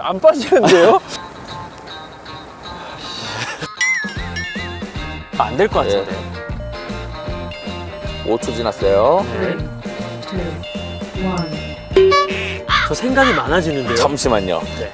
안 빠지는데요? 안 될 것 같은데. 5초 지났어요. two, one. 저 생각이 많아지는데요. 잠시만요. 네.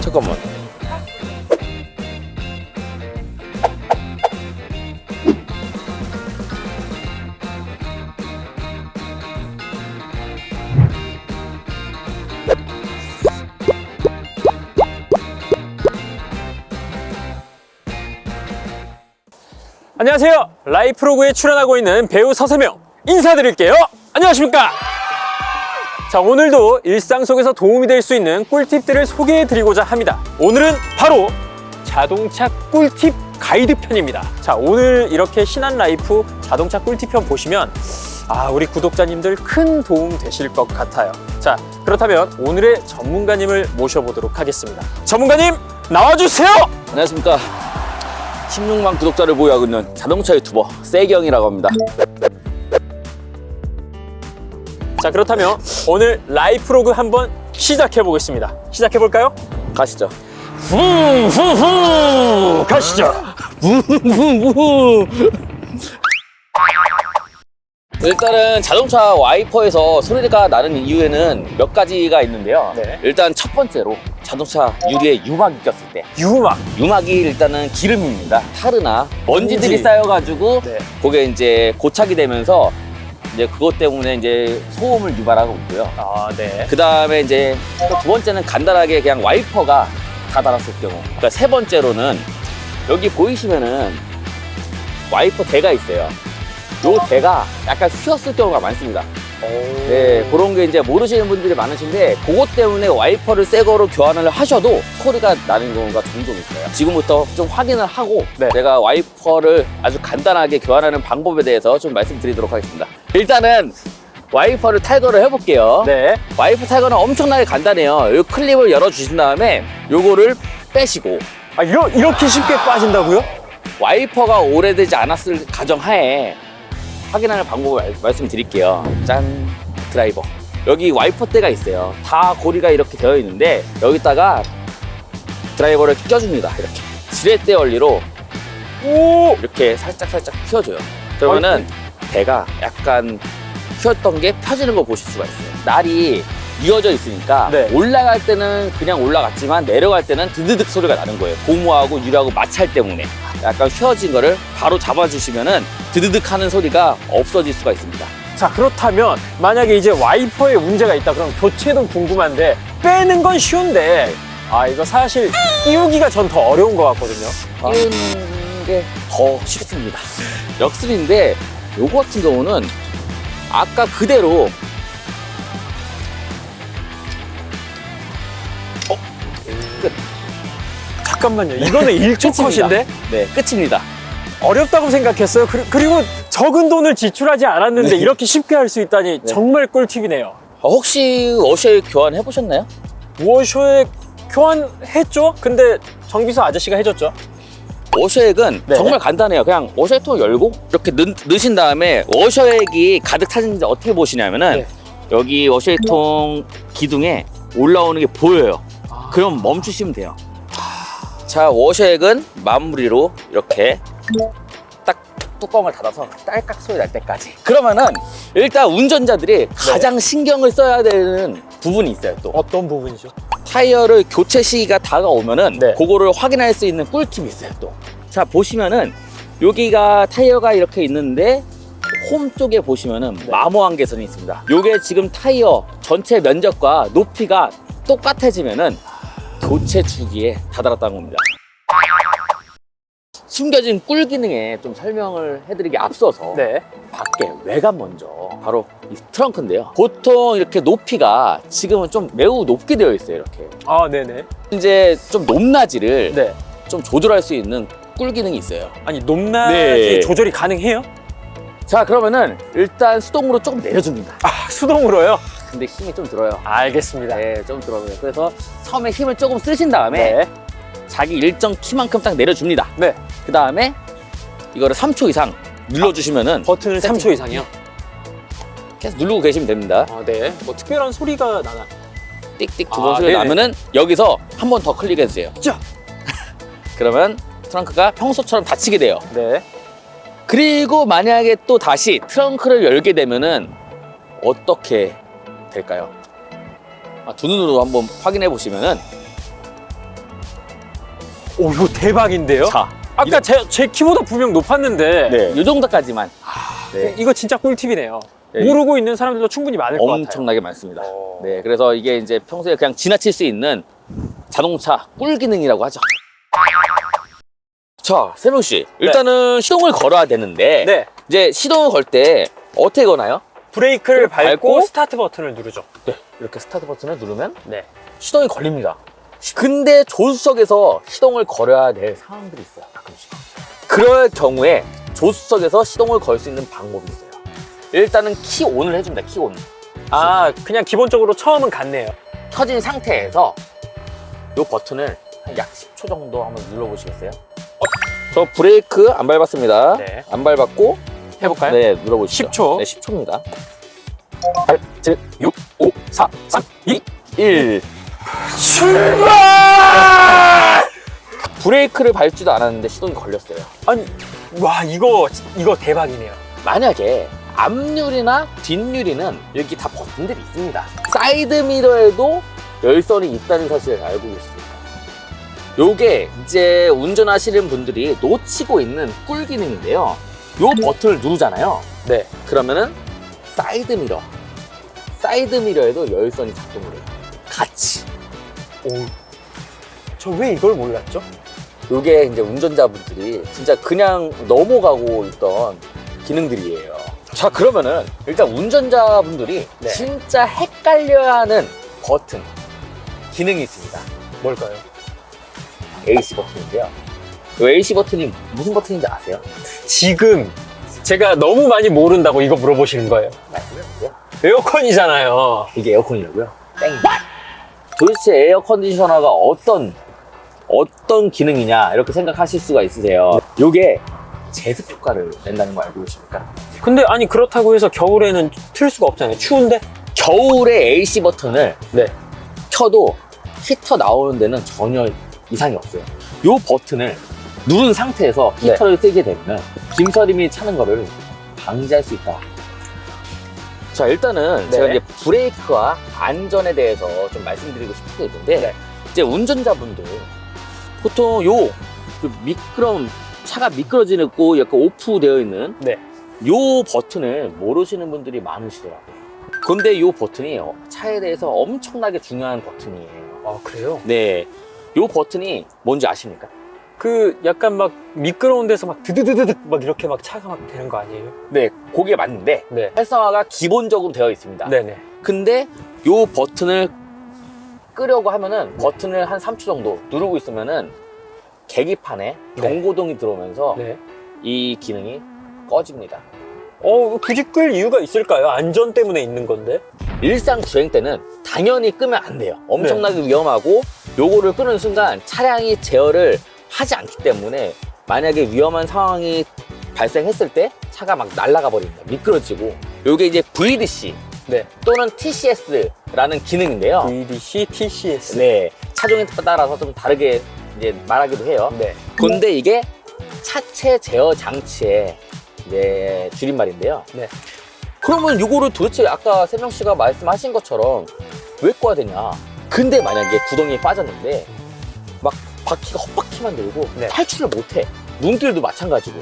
잠깐만. 안녕하세요. 라이프로그에 출연하고 있는 배우 서세명 인사드릴게요. 안녕하십니까? 자, 오늘도 일상 속에서 도움이 될 수 있는 꿀팁들을 소개해 드리고자 합니다. 오늘은 바로 자동차 꿀팁 가이드 편입니다. 자, 오늘 이렇게 신한 라이프 자동차 꿀팁 편 보시면 아, 우리 구독자님들 큰 도움 되실 것 같아요. 자, 그렇다면 오늘의 전문가님을 모셔보도록 하겠습니다. 전문가님, 나와주세요! 안녕하십니까. 16만 구독자를 보유하고 있는 자동차 유튜버 세경이라고 합니다. 자 그렇다면 오늘 라이프로그 한번 시작해 보겠습니다. 시작해 볼까요? 가시죠. 후후후 가시죠. 일단은 자동차 와이퍼에서 소리가 나는 이유에는 몇 가지가 있는데요. 네. 일단 첫 번째로 자동차 유리에 유막이 꼈을 때 유막. 유막이 일단은 기름입니다. 타르나 먼지들이 먼지. 쌓여가지고 네. 그게 이제 고착이 되면서 이제 그것 때문에 이제 소음을 유발하고 있고요. 아 네. 그 다음에 이제 또두 번째는 간단하게 그냥 와이퍼가 다 달았을 경우. 그러니까 세 번째로는 여기 보이시면은 와이퍼 대가 있어요. 요 대가 약간 휘었을 경우가 많습니다. 네, 그런 게 이제 모르시는 분들이 많으신데 그것 때문에 와이퍼를 새 거로 교환을 하셔도 소리가 나는 경우가 종종 있어요. 지금부터 좀 확인을 하고 네. 제가 와이퍼를 아주 간단하게 교환하는 방법에 대해서 좀 말씀드리도록 하겠습니다. 일단은 와이퍼를 탈거를 해볼게요. 네. 와이프 탈거는 엄청나게 간단해요. 이 클립을 열어주신 다음에 요거를 빼시고 아 이러, 이렇게 쉽게 빠진다고요? 와이퍼가 오래되지 않았을 가정하에 확인하는 방법을 말- 말씀드릴게요. 짠 드라이버 여기 와이퍼 대가 있어요. 다 고리가 이렇게 되어 있는데 여기다가 드라이버를 껴줍니다. 이렇게 지렛대 원리로 오. 이렇게 살짝 살짝 휘어줘요. 그러면은 대가 약간 휘었던 게 펴지는 거 보실 수가 있어요. 날이 이어져 있으니까 네. 올라갈 때는 그냥 올라갔지만 내려갈 때는 드드득 소리가 나는 거예요. 고무하고 유리하고 마찰 때문에 약간 휘어진 거를 바로 잡아주시면은 드드득 하는 소리가 없어질 수가 있습니다. 자 그렇다면 만약에 이제 와이퍼에 문제가 있다 그럼 교체도 궁금한데 빼는 건 쉬운데 아 이거 사실 끼우기가 전 더 어려운 것 같거든요. 아, 끼우는 게 더 쉽습니다. 역습인데 요거 같은 경우는 아까 그대로 잠깐만요. 이거는 1초 끝입니다. 컷인데 네 끝입니다. 어렵다고 생각했어요. 그리- 그리고 적은 돈을 지출하지 않았는데 네. 이렇게 쉽게 할 수 있다니 정말 꿀팁이네요. 아, 혹시 워셔 교환 해 보셨나요? 워셔액 교환했죠? 근데 정비소 아저씨가 해줬죠? 워셔액은 네. 정말 간단해요. 그냥 워셔액통 열고 이렇게 넣, 넣으신 다음에 워셔액이 가득 차는지 어떻게 보시냐면은 네. 여기 워셔액통 기둥에 올라오는 게 보여요. 아. 그럼 멈추시면 돼요. 자, 워셔액은 마무리로 이렇게 딱 뚜껑을 닫아서 딸깍 소리 날 때까지. 그러면은 일단 운전자들이 가장 신경을 써야 되는 부분이 있어요. 또 어떤 부분이죠? 타이어를 교체 시기가 다가오면은 네. 그거를 확인할 수 있는 꿀팁이 있어요 또. 자 보시면은 여기가 타이어가 이렇게 있는데 홈 쪽에 보시면은 네. 마모한 개선이 있습니다. 요게 지금 타이어 전체 면적과 높이가 똑같아지면은 교체 주기에 다다랐다는 겁니다. 숨겨진 꿀 기능에 좀 설명을 해드리기 앞서서 네. 밖에 외관 먼저 바로 이 트렁크인데요. 보통 이렇게 높이가 지금은 좀 매우 높게 되어 있어요. 이렇게 아, 네네. 이제 좀 높낮이를 네. 좀 조절할 수 있는 꿀 기능이 있어요. 아니, 높낮이 네. 조절이 가능해요? 자 그러면은 일단 수동으로 조금 내려줍니다. 아, 수동으로요? 근데 힘이 좀 들어요. 알겠습니다. 네, 좀 들어요. 그래서 처음에 힘을 조금 쓰신 다음에 네. 자기 일정 키만큼 딱 내려줍니다. 네. 그 다음에 이거를 3초 이상 눌러주시면은 버튼을 세팅. 3초 이상이요? 계속 누르고 계시면 됩니다. 아, 네. 뭐 특별한 소리가 나나? 띡띡 두 아, 번 소리 네네. 나면은 여기서 한 번 더 클릭해 주세요. 자. 그러면 트렁크가 평소처럼 닫히게 돼요. 네. 그리고 만약에 또 다시 트렁크를 열게 되면은 어떻게 될까요? 아, 두 눈으로 한번 확인해 보시면은 오, 이거 대박인데요? 자, 아까 제, 제 키보다 분명 높았는데 네, 이 정도까지만 네, 이거 진짜 꿀팁이네요. 네. 모르고 있는 사람들도 충분히 많을 것 같아요. 엄청나게 많습니다. 어. 네, 그래서 이게 이제 평소에 그냥 지나칠 수 있는 자동차 꿀 기능이라고 하죠. 자, 세명 씨, 일단은 시동을 걸어야 되는데 네. 이제 시동을 걸 때 어떻게 거나요? 브레이크를 밟고, 밟고 스타트 버튼을 누르죠. 네, 이렇게 스타트 버튼을 누르면 네. 시동이 걸립니다. 근데 조수석에서 시동을 걸어야 될 상황들이 있어요. 가끔씩. 그럴 경우에 조수석에서 시동을 걸 수 있는 방법이 있어요. 일단은 키 온을 해줍니다. 키 온. 아, 그냥 기본적으로 처음은 같네요. 켜진 상태에서 이 버튼을 한 약 10초 정도 한번 눌러보시겠어요? 저 브레이크 안 밟았습니다. 네. 안 밟았고 해볼까요? 네 눌러보시죠. 10초. 네 10초입니다. 8, 7, 6, 5, 4, 3, 2, 1 출발! 브레이크를 밟지도 않았는데 시동이 걸렸어요. 아니, 와, 이거, 이거 대박이네요. 만약에 앞유리나 뒷유리는 여기 다 버튼들이 있습니다. 사이드 미러에도 열선이 있다는 사실을 알고 계십니까? 요게 이제 운전하시는 분들이 놓치고 있는 꿀 기능인데요. 요 버튼을 누르잖아요. 네. 그러면은 사이드 미러, 사이드 미러에도 열선이 작동을 해요. 같이. 오. 저 왜 이걸 몰랐죠? 요게 이제 운전자분들이 진짜 그냥 넘어가고 있던 기능들이에요. 자, 그러면은 일단 운전자분들이 네. 진짜 헷갈려야 하는 버튼, 기능이 있습니다. 뭘까요? AC 버튼인데요. 이 AC 버튼이 무슨 버튼인지 아세요? 지금 제가 너무 많이 모른다고 이거 물어보시는 거예요. 말씀해 보세요. 에어컨이잖아요. 이게 에어컨이라고요? 땡입니다. 도대체 에어 컨디셔너가 어떤 어떤 기능이냐 이렇게 생각하실 수가 있으세요. 요게 제습 효과를 낸다는 거 알고 계십니까? 근데 아니 그렇다고 해서 겨울에는 틀 수가 없잖아요. 추운데? 겨울에 AC 버튼을 네. 켜도 히터 나오는 데는 전혀 이상이 없어요. 요 버튼을 누른 상태에서 네. 히터를 끄게 되면 김서림이 차는 거를 방지할 수 있다. 자 일단은 네. 제가 이제 브레이크와 안전에 대해서 좀 말씀드리고 싶은 게 있는데 네. 이제 운전자분들 보통 요그 미끄럼 차가 미끄러지고 약간 오프되어 있는 네. 요 버튼을 모르시는 분들이 많으시더라고요. 근데 요 버튼이 차에 대해서 엄청나게 중요한 버튼이에요. 아 그래요? 네. 요 버튼이 뭔지 아십니까? 그 약간 막 미끄러운 데서 막 드드드드득 막 이렇게 막 차가 막 되는 거 아니에요? 네. 그게 맞는데 네. 활성화가 기본적으로 되어 있습니다. 네네. 근데 요 버튼을 끄려고 하면은 버튼을 한 3초 정도 누르고 있으면은 계기판에 네. 경고등이 들어오면서 네. 이 기능이 꺼집니다. 어 굳이 끌 이유가 있을까요? 안전 때문에 있는 건데. 일상 주행 때는 당연히 끄면 안 돼요. 엄청나게 네. 위험하고 요거를 끄는 순간 차량이 제어를 하지 않기 때문에 만약에 위험한 상황이 발생했을 때 차가 막 날아가 버립니다. 미끄러지고 요게 이제 VDC 네. 또는 TCS라는 기능인데요. VDC, TCS. 네, 차종에 따라서 좀 다르게 이제 말하기도 해요. 네. 근데 이게 차체 제어 장치의 이제 줄임말인데요. 네. 그러면 이거를 도대체 아까 세명 씨가 말씀하신 것처럼 왜 꺼야 되냐? 근데 만약에 구덩이에 빠졌는데 막 바퀴가 헛바퀴만 들고 네. 탈출을 못해. 눈길도 마찬가지고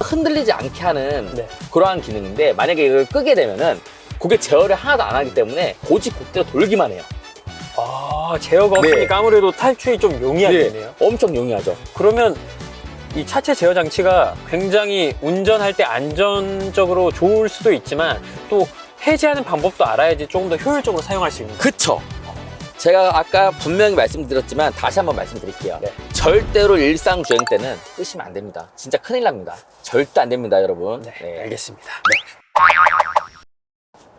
흔들리지 않게 하는 네. 그러한 기능인데 만약에 이걸 끄게 되면은 그게 제어를 하나도 안 하기 때문에 고지곳대로 돌기만 해요. 아 제어가 네. 없으니까 아무래도 탈출이 좀 용이하겠네요. 엄청 용이하죠. 그러면 이 차체 제어 장치가 굉장히 운전할 때 안전적으로 좋을 수도 있지만 또 해제하는 방법도 알아야지 조금 더 효율적으로 사용할 수 있는. 그쵸. 제가 아까 분명히 말씀드렸지만 다시 한번 말씀드릴게요. 네. 절대로 일상 주행 때는 끄시면 안 됩니다. 진짜 큰일 납니다. 절대 안 됩니다, 여러분. 네, 네. 알겠습니다.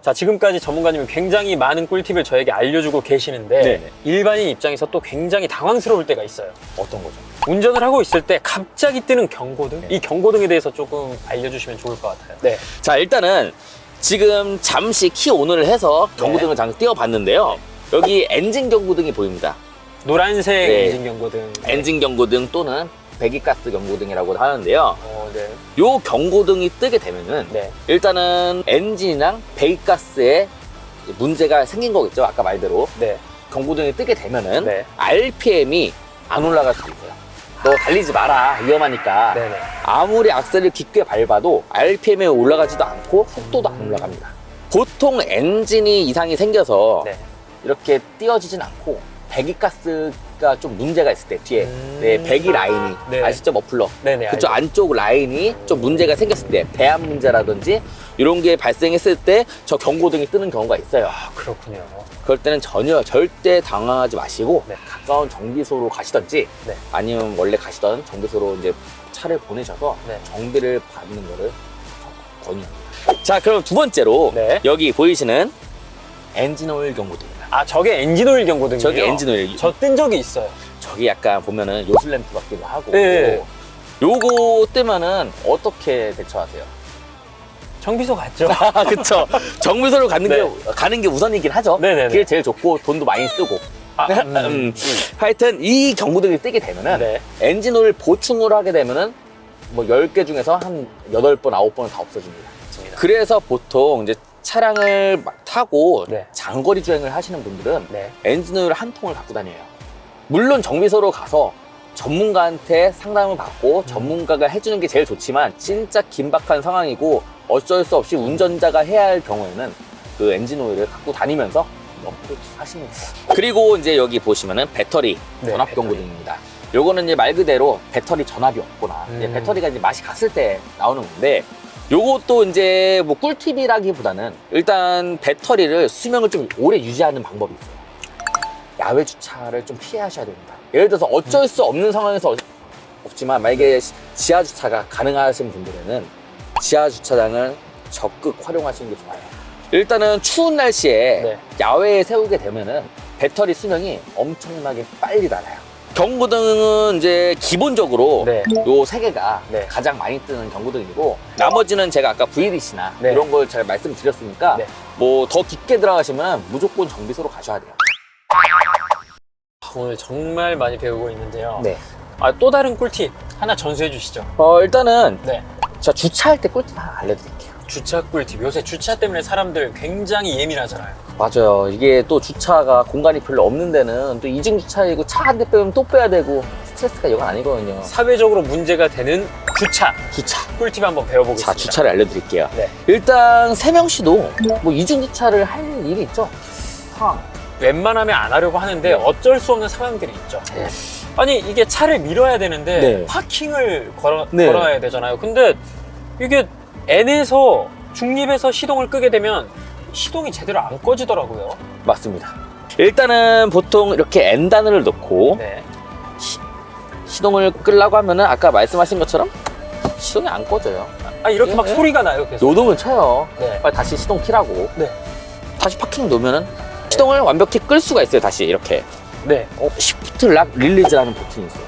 자, 지금까지 전문가님이 굉장히 많은 꿀팁을 저에게 알려주고 계시는데 네네. 일반인 입장에서 또 굉장히 당황스러울 때가 있어요. 어떤 거죠? 운전을 하고 있을 때 갑자기 뜨는 경고등? 네. 이 경고등에 대해서 조금 알려주시면 좋을 것 같아요. 네. 자, 일단은 지금 잠시 키 온을 해서 경고등을 잠깐 띄워봤는데요. 여기 엔진 경고등이 보입니다. 노란색 네. 엔진 경고등. 엔진 경고등 또는 배기가스 경고등이라고 하는데요. 어, 네. 요 경고등이 뜨게 되면은 네. 일단은 엔진이랑 배기가스에 문제가 생긴 거겠죠. 아까 말대로 네. 경고등이 뜨게 되면은 네. RPM이 안 올라갈 수도 있어요. 너 달리지 마라 위험하니까 네네. 아무리 악셀을 깊게 밟아도 RPM이 올라가지도 않고 속도도 안 올라갑니다. 보통 엔진이 이상이 생겨서 네. 이렇게 띄어지진 않고 배기가스가 좀 문제가 있을 때 뒤에 음. 네, 배기 라인이 네. 아시죠 머플러 네네. 그쪽 알죠. 안쪽 라인이 좀 문제가 생겼을 때 배합 문제라든지 이런 게 발생했을 때 저 경고등이 뜨는 경우가 있어요. 아, 그렇군요. 그럴 때는 전혀 절대 당황하지 마시고 네. 가까운 정비소로 가시던지 네. 아니면 원래 가시던 정비소로 이제 차를 보내셔서 네. 정비를 받는 거를 권유합니다. 자, 그럼 두 번째로 네. 여기 보이시는 엔진 오일 경고등입니다. 아, 저게 엔진 오일 경고등이에요? 저기 엔진 오일. 저 뜬 적이 있어요. 저기 약간 보면은 요슬램프 같기도 하고. 네. 요거 뜨면은 어떻게 대처하세요? 정비소 갔죠? 아, 그쵸. 정비소로 가는 네. 게, 가는 게 우선이긴 하죠. 네네네. 그게 제일 좋고 돈도 많이 쓰고. 아, 음. 음. 하여튼 이 경고등이 뜨게 되면은 네. 엔진 오일 보충을 하게 되면은 뭐 10개 중에서 한 8번, 9번은 다 없어집니다. 그래서 보통 이제 차량을 막 타고 네. 장거리 주행을 하시는 분들은 네. 엔진 오일 한 통을 갖고 다녀요. 물론 정비소로 가서 전문가한테 상담을 받고 전문가가 해주는 게 제일 좋지만 진짜 긴박한 상황이고 어쩔 수 없이 운전자가 해야 할 경우에는 그 엔진 오일을 갖고 다니면서 업로드 하시면 돼요. 그리고 이제 여기 보시면은 배터리 네, 전압 배터리. 경고등입니다. 요거는 이제 말 그대로 배터리 전압이 없거나 이제 음. 배터리가 이제 맛이 갔을 때 나오는 건데 요것도 이제 뭐 꿀팁이라기보다는 일단 배터리를 수명을 좀 오래 유지하는 방법이 있어요. 야외 주차를 좀 피하셔야 됩니다. 예를 들어서 어쩔 수 없는 상황에서 어- 없지만 만약에 시- 지하 주차가 가능하신 분들에는 지하 주차장을 적극 활용하시는 게 좋아요. 일단은 추운 날씨에 네. 야외에 세우게 되면은 배터리 수명이 엄청나게 빨리 닳아요. 경고등은 이제 기본적으로 네. 요 세 개가 네. 가장 많이 뜨는 경고등이고 나머지는 제가 아까 VDC나 네. 이런 걸 잘 말씀드렸으니까 네. 뭐 더 깊게 들어가시면 무조건 정비소로 가셔야 돼요. 오늘 정말 많이 배우고 있는데요. 네. 아, 또 다른 꿀팁 하나 전수해 주시죠. 어 일단은 네. 자 주차할 때 꿀팁 하나 알려드릴게요. 주차 꿀팁. 요새 주차 때문에 사람들 굉장히 예민하잖아요. 맞아요. 이게 또 주차가 공간이 별로 없는 데는 또 이중 주차이고 차 한 대 빼면 또 빼야 되고 스트레스가 이건 아니거든요. 사회적으로 문제가 되는 주차. 주차. 꿀팁 한번 배워보겠습니다. 자 주차를 알려드릴게요. 네. 일단 세명 씨도 뭐 이중 주차를 할 일이 있죠. 상황. 웬만하면 안 하려고 하는데 네. 어쩔 수 없는 상황들이 있죠. 네. 아니 이게 차를 밀어야 되는데 네. 파킹을 걸어, 네. 걸어야 되잖아요. 근데 이게 N에서 중립에서 시동을 끄게 되면 시동이 제대로 안 꺼지더라고요. 맞습니다. 일단은 보통 이렇게 N단을 놓고 네. 시동을 끄려고 하면은 아까 말씀하신 것처럼 시동이 안 꺼져요. 아 이렇게 막 네. 소리가 나요. 계속. 노동을 쳐요. 네. 빨리 다시 시동 키라고. 네. 다시 파킹 놓으면은 시동을 완벽히 끌 수가 있어요. 다시 이렇게. 네. 어, 시프트 락 릴리즈라는 버튼이 있어요.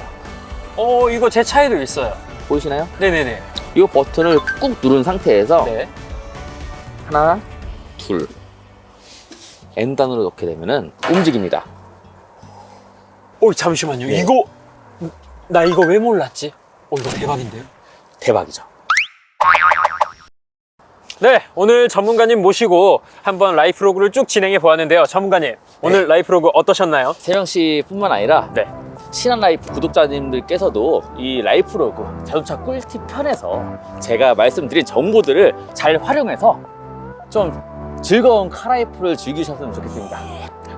어 이거 제 차에도 있어요. 보이시나요? 네네네. 이 버튼을 꾹 누른 상태에서 네. 하나, 둘. N단으로 넣게 되면은 움직입니다. 어 잠시만요. 네. 이거 나 이거 왜 몰랐지? 어 이거 대박인데요. 대박이죠. 네, 오늘 전문가님 모시고 한번 라이프로그를 쭉 진행해 보았는데요. 전문가님, 오늘 라이프로그 어떠셨나요? 세명 씨뿐만 아니라 네. 신한 라이프 구독자님들께서도 이 라이프로그 자동차 꿀팁 편에서 제가 말씀드린 정보들을 잘 활용해서 좀 즐거운 카라이프를 즐기셨으면 좋겠습니다.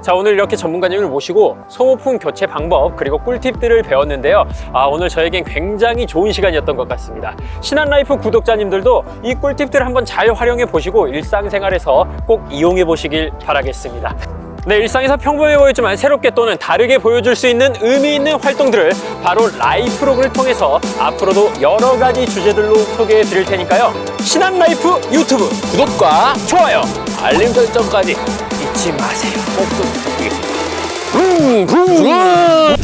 자, 오늘 이렇게 전문가님을 모시고 소모품 교체 방법 그리고 꿀팁들을 배웠는데요. 아, 오늘 저에겐 굉장히 좋은 시간이었던 것 같습니다. 신한라이프 구독자님들도 이 꿀팁들을 한번 잘 활용해 보시고 일상생활에서 꼭 이용해 보시길 바라겠습니다. 네, 일상에서 평범해 보였지만 새롭게 또는 다르게 보여줄 수 있는 의미 있는 활동들을 바로 라이프로그를 통해서 앞으로도 여러 가지 주제들로 소개해 드릴 테니까요. 신한 라이프 유튜브 구독과 좋아요 알림 설정까지 잊지 마세요. 꼭좀 부탁드리겠습니다. 붕붕